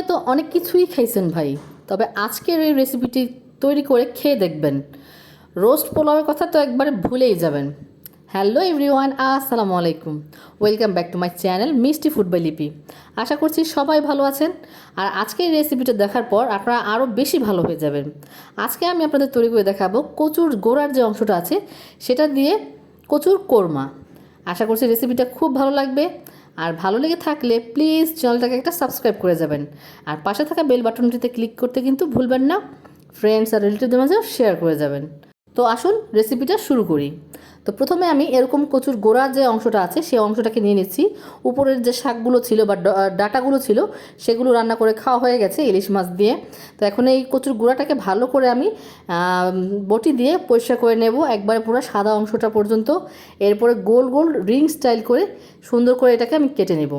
জীবনে তো অনেক কিছুই খাইছেন ভাই। তবে আজকের এই রেসিপিটি তৈরি করে খেয়ে দেখবেন। রোস্ট পোলাওয়ের কথা তো একবারে ভুলেই যাবেন। হ্যালো এভরিওয়ান আসসালামু আলাইকুম। Welcome back to my channel Mishti food by Lipi আশা করছি সবাই ভালো আছেন। আর আজকের রেসিপিটা দেখার পর আপনারা আরও বেশি ভালো হয়ে যাবেন। আজকে আমি আপনাদের তৈরি করে দেখাবো কচুর গোড়ার যে অংশটা আছে, সেটা দিয়ে কচুর কোরমা। আশা করছি রেসিপিটা খুব ভালো লাগবে। আর ভালো লেগে থাকলে প্লিজ চ্যানেলটাকে একটা সাবস্ক্রাইব করে যাবেন। আর পাশে থাকা বেল বাটনটিতে ক্লিক করতে কিন্তু ভুলবেন না। ফ্রেন্ডস আর রিলেটিভদের মাঝেও শেয়ার করে যাবেন। তো আসুন রেসিপিটা শুরু করি। তো প্রথমে আমি এরকম কচুর গোড়া যে অংশটা আছে সেই অংশটাকে নিয়ে নিচ্ছি। উপরের যে শাকগুলো ছিল বা ডাটাগুলো ছিল সেগুলো রান্না করে খাওয়া হয়ে গেছে ইলিশ মাছ দিয়ে। তো এখন এই কচুর গোড়াটাকে ভালো করে আম, বটি দিয়ে পরিষ্কার করে নেব একবারে পুরো সাদা অংশটা পর্যন্ত। এরপরে গোল গোল রিং স্টাইল করে সুন্দর করে এটাকে আমি কেটে নেব।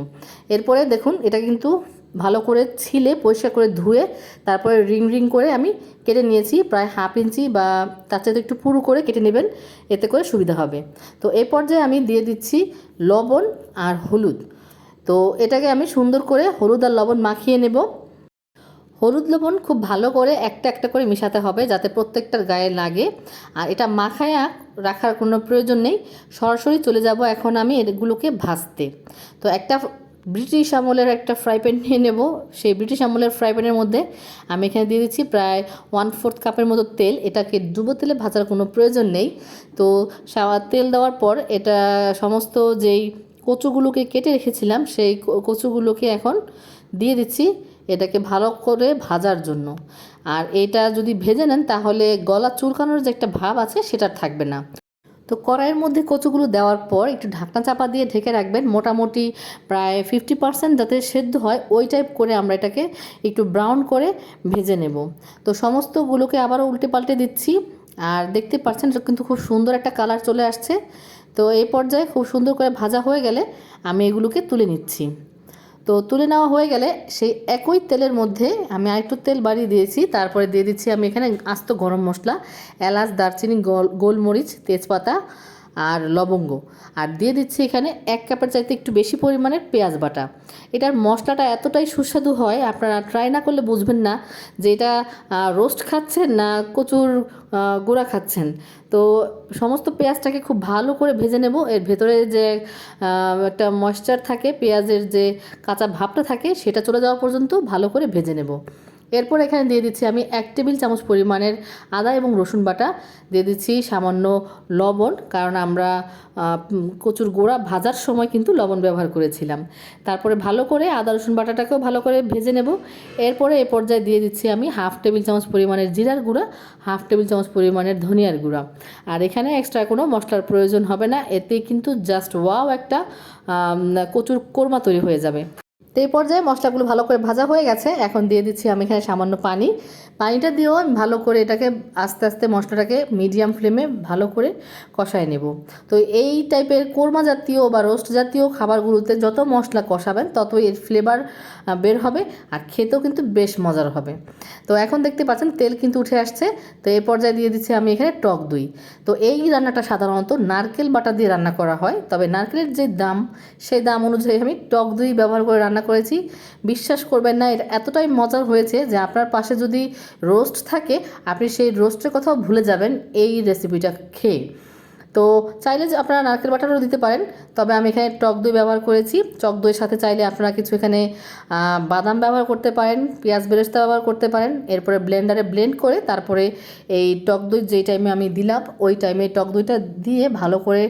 এরপরে দেখুন এটা কিন্তু ভালো করে ছিলে, পরিষ্কার করে ধুয়ে তারপরে রিং রিং করে আমি কেটে নিয়েছি, প্রায় হাফ ইঞ্চি বা তার চাইতে একটু পুরু করে কেটে নেবেন, এতে করে সুবিধা হবে। তো এই পর্যায়ে আমি দিয়ে দিচ্ছি লবণ আর হলুদ। তো এটাকে আমি সুন্দর করে হলুদ আর লবণ মাখিয়ে নেব। হলুদ লবণ খুব ভালো করে একটা একটা করে মিশাতে হবে যাতে প্রত্যেকটার গায়ে লাগে। আর এটা মাখায় রাখার কোনো প্রয়োজন নেই। সরাসরি চলে যাব এখন আমি এগুলোকে ভাজতে। তো একটা ব্রিটিশ আমলের একটা ফ্রাই প্যান নিয়ে নেব। সেই ব্রিটিশ আমলের ফ্রাই প্যানের মধ্যে আমি এখানে দিয়ে দিচ্ছি প্রায় ওয়ান ফোর্থ কাপের মতো তেল। এটাকে ডুবো তেলে ভাজার কোনো প্রয়োজন নেই। তো তেল দেওয়ার পর এটা সমস্ত যেই কচুগুলোকে কেটে রেখেছিলাম, সেই কচুগুলোকে এখন দিয়ে দিচ্ছি এটাকে ভালো করে ভাজার জন্য। আর এটা যদি ভেজে নেন তাহলে গলা চুলকানোর যে একটা ভাব আছে সেটা থাকবে না। তো কড়াইয়ের মধ্যে কচুগুলো দেওয়ার পর একটু ঢাকনা চাপা দিয়ে ঢেকে রাখবেন। মোটামুটি প্রায় ফিফটি পার্সেন্ট যাতে সেদ্ধ হয়, ওই টাইপ করে আমরা এটাকে একটু ব্রাউন করে ভেজে নেব। তো সমস্তগুলোকে আবারও উল্টে পাল্টে দিচ্ছি। আর দেখতে পাচ্ছেন এটা কিন্তু খুব সুন্দর একটা কালার চলে আসছে। তো এই পর্যায়ে খুব সুন্দর করে ভাজা হয়ে গেলে আমি এগুলোকে তুলে নিচ্ছি। তো তুলে নেওয়া হয়ে গেলে সেই একই তেলের মধ্যে আমি আরেকটু তেল বাড়িয়ে দিয়েছি। তারপরে দিয়ে দিচ্ছি আমি এখানে আস্ত গরম মশলা, এলাচ, দারচিনি, গোল, গোলমরিচ, তেজপাতা আর লবঙ্গ। আর দিয়ে দিচ্ছি এখানে এক কাপের চাইতে একটু বেশি পরিমাণের পেঁয়াজ বাটা। এটার মশলাটা এতটাই সুস্বাদু হয়, আপনারা ট্রাই না করলে বুঝবেন না যে এটা রোস্ট খাচ্ছেন না কচুর গুঁড়া খাচ্ছেন। তো সমস্ত পেঁয়াজটাকে খুব ভালো করে ভেজে নেব। এর ভেতরে যে একটা ময়েশ্চার থাকে, পেঁয়াজের যে কাঁচা ভাবটা থাকে, সেটা চলে যাওয়া পর্যন্ত ভালো করে ভেজে নেব। এরপর এখানে দিয়ে দিচ্ছি আমি এক টেবিল চামচ পরিমাণের আদা এবং রসুন বাটা। দিয়ে দিচ্ছি সামান্য লবণ, কারণ আমরা কচুর গোড়া ভাজার সময় কিন্তু লবণ ব্যবহার করেছিলাম। তারপরে ভালো করে আদা রসুন বাটাটাকেও ভালো করে ভেজে নেব। এরপরে এ পর্যায়ে দিয়ে দিচ্ছি আমি হাফ টেবিল চামচ পরিমাণের জিরার গুঁড়া, হাফ টেবিল চামচ পরিমাণের ধনিয়ার গুঁড়া। আর এখানে এক্সট্রা কোনো মশলার প্রয়োজন হবে না এতে কিন্তু জাস্ট ওয়াও একটা কচুর কোরমা তৈরি হয়ে যাবে। তো এই পর্যায়ে মশলাগুলো ভালো করে ভাজা হয়ে গেছে। এখন দিয়ে দিচ্ছি আমি এখানে সামান্য পানি। পানিটা দিয়েও আমি ভালো করে এটাকে আস্তে আস্তে মশলাটাকে মিডিয়াম ফ্লেমে ভালো করে কষায় নেব। তো এই টাইপের কোরমা জাতীয় বা রোস্ট জাতীয় খাবারগুলোতে যত মশলা কষাবেন তত এর ফ্লেভার বের হবে আর খেতেও কিন্তু বেশ মজার হবে। তো এখন দেখতে পাচ্ছেন তেল কিন্তু উঠে আসছে। তো এই পর্যায়ে দিয়ে দিচ্ছি আমি এখানে টক দই। তো এই রান্নাটা সাধারণত নারকেল বাটা দিয়ে রান্না করা হয়। তবে নারকেলের যে দাম, সেই দাম অনুযায়ী আমি টক দই ব্যবহার করে রান্না করেছি। বিশ্বাস করবেন না এটা এতটাই মজার হয়েছে যে আপনার পাশে যদি রোস্ট থাকে, আপনি সেই রোস্টের কথাও ভুলে যাবেন এই রেসিপিটা খেয়ে। তো চাইলে যে আপনারা নারকেল বাটারও দিতে পারেন, তবে আমি এখানে টক দই ব্যবহার করেছি। টক দইয়ের সাথে চাইলে আপনারা কিছু এখানে বাদাম ব্যবহার করতে পারেন, পেঁয়াজ বেরেস্তা ব্যবহার করতে পারেন। এরপরে ব্লেন্ডারে ব্লেন্ড করে তারপরে এই টক দই যেই টাইমে আমি দিলাম, ওই টাইমে টক দইটা দিয়ে ভালো করে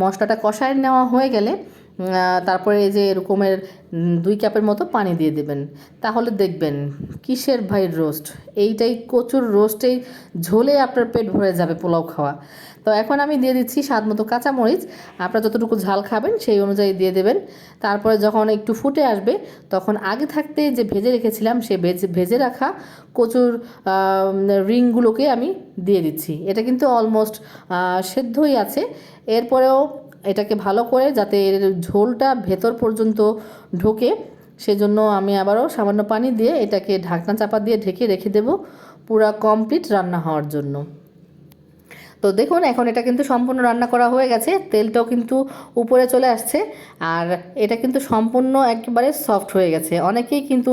মশলাটা কষায় নেওয়া হয়ে গেলে তারপরে এই যে এরকমের দুই কাপের মতো পানি দিয়ে দেবেন। তাহলে দেখবেন কিসের ভাই রোস্ট? এইটাই কচুর রোস্টেই ঝোলে আপনার পেট ভরে যাবে পোলাও খাওয়া। তো এখন আমি দিয়ে দিচ্ছি স্বাদ মতো কাঁচামরিচ। আপনারা যতটুকু ঝাল খাবেন সেই অনুযায়ী দিয়ে দেবেন। তারপরে যখন একটু ফুটে আসবে, তখন আগে থাকতে যে ভেজে রেখেছিলাম, সে ভেজে ভেজে রাখা কচুর রিংগুলোকে আমি দিয়ে দিচ্ছি। এটা কিন্তু অলমোস্ট সেদ্ধই আছে। এরপরেও এটাকে ভালো করে যাতে এর ঝোলটা ভেতর পর্যন্ত ঢোকে, সেজন্য আমি আবারও সামান্য পানি দিয়ে এটাকে ঢাকনা চাপা দিয়ে ঢেকে রেখে দেব পুরা কমপ্লিট রান্না হওয়ার জন্য। তো দেখুন, এখন এটা কিন্তু সম্পূর্ণ রান্না করা হয়ে গেছে, তেলটাও কিন্তু উপরে চলে আসছে, আর এটা কিন্তু সম্পূর্ণ একেবারে সফট হয়ে গেছে। অনেকেই কিন্তু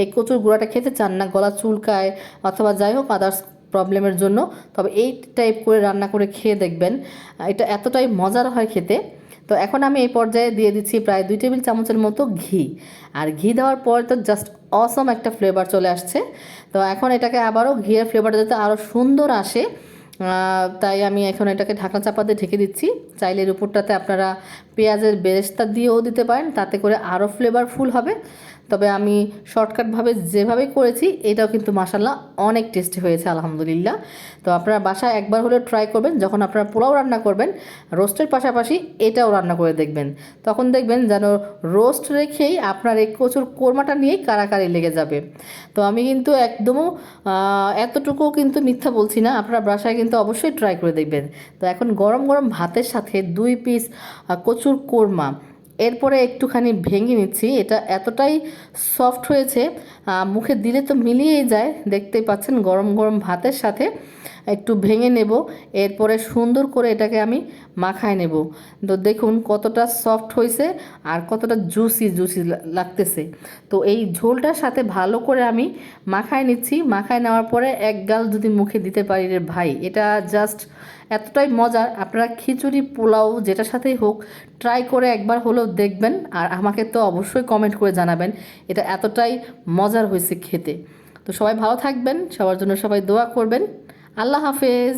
এই কচুর গুঁড়াটা খেতে চান না, গলা চুলকায়, অথবা যাই হোক আদার্স প্রবলেমের জন্য। তবে এই টাইপ করে রান্না করে খেয়ে দেখবেন। এটা এতটাই মজার হয় খেতে। তো এখন আমি এই পর্যায়ে দিয়ে দিচ্ছি প্রায় দুই টেবিল চামচের মতো ঘি। আর ঘি দেওয়ার পর তো জাস্ট অসম একটা ফ্লেভার চলে আসছে। তো এখন এটাকে আবারও ঘিয়ের ফ্লেভারটা যাতে আরও সুন্দর আসে তাই আমি এখন এটাকে ঢাকনা চাপা দিয়ে ঢেকে দিচ্ছি। চাইলে উপরটাতে আপনারা পেঁয়াজের বেরেস্তা দিয়েও দিতে পারেন, তাতে করে আরও ফ্লেভারফুল হবে। তবে আমি শর্টকাটভাবে যেভাবে করেছি এটাও কিন্তু মাসাল্লাহ অনেক টেস্টি হয়েছে আলহামদুলিল্লাহ। তো আপনারা বাসায় একবার হলেও ট্রাই করবেন যখন আপনারা পোলাও রান্না করবেন রোস্টের পাশাপাশি এটাও রান্না করে দেখবেন। তখন দেখবেন যেন রোস্ট রেখেই আপনার এই কচুর কোরমাটা নিয়েই কারাকারি লেগে যাবে। তো আমি কিন্তু একদমও আহ, এতটুকু কিন্তু মিথ্যা বলছি না আপনারা বাসায় কিন্তু অবশ্যই ট্রাই করে দেখবেন। তো এখন গরম গরম ভাতের সাথে দুই পিস কচুর কোরমা। এরপরে একটুখানি ভেঙে নিচ্ছি। এটা এতটাই সফট হয়েছে মুখে দিলে তো মিলিয়েই যায়। দেখতেই পাচ্ছেন গরম গরম ভাতের সাথে। একটু ভেঙে নেব, এরপরে সুন্দর করে এটাকে আমি মাখায় নেব। তো দেখুন কতটা সফট হয়েছে আর কতটা জুসি জুসি লাগতেছে। তো এই ঝোলটার সাথে ভালো করে আমি মাখায় নিচ্ছি। মাখায় নেওয়ার পরে এক গাল যদি মুখে দিতে পারি রে ভাই, এটা জাস্ট এতটাই মজার। আপনারা খিচুড়ি, পোলাও, যেটার সাথেই হোক ট্রাই করে একবার হলেও দেখবেন আর আমাকে তো অবশ্যই কমেন্ট করে জানাবেন, এটা এতটাই মজার হয়েছে খেতে। তো সবাই ভালো থাকবেন, সবার জন্য সবাই দোয়া করবেন। আল্লাহ হাফেজ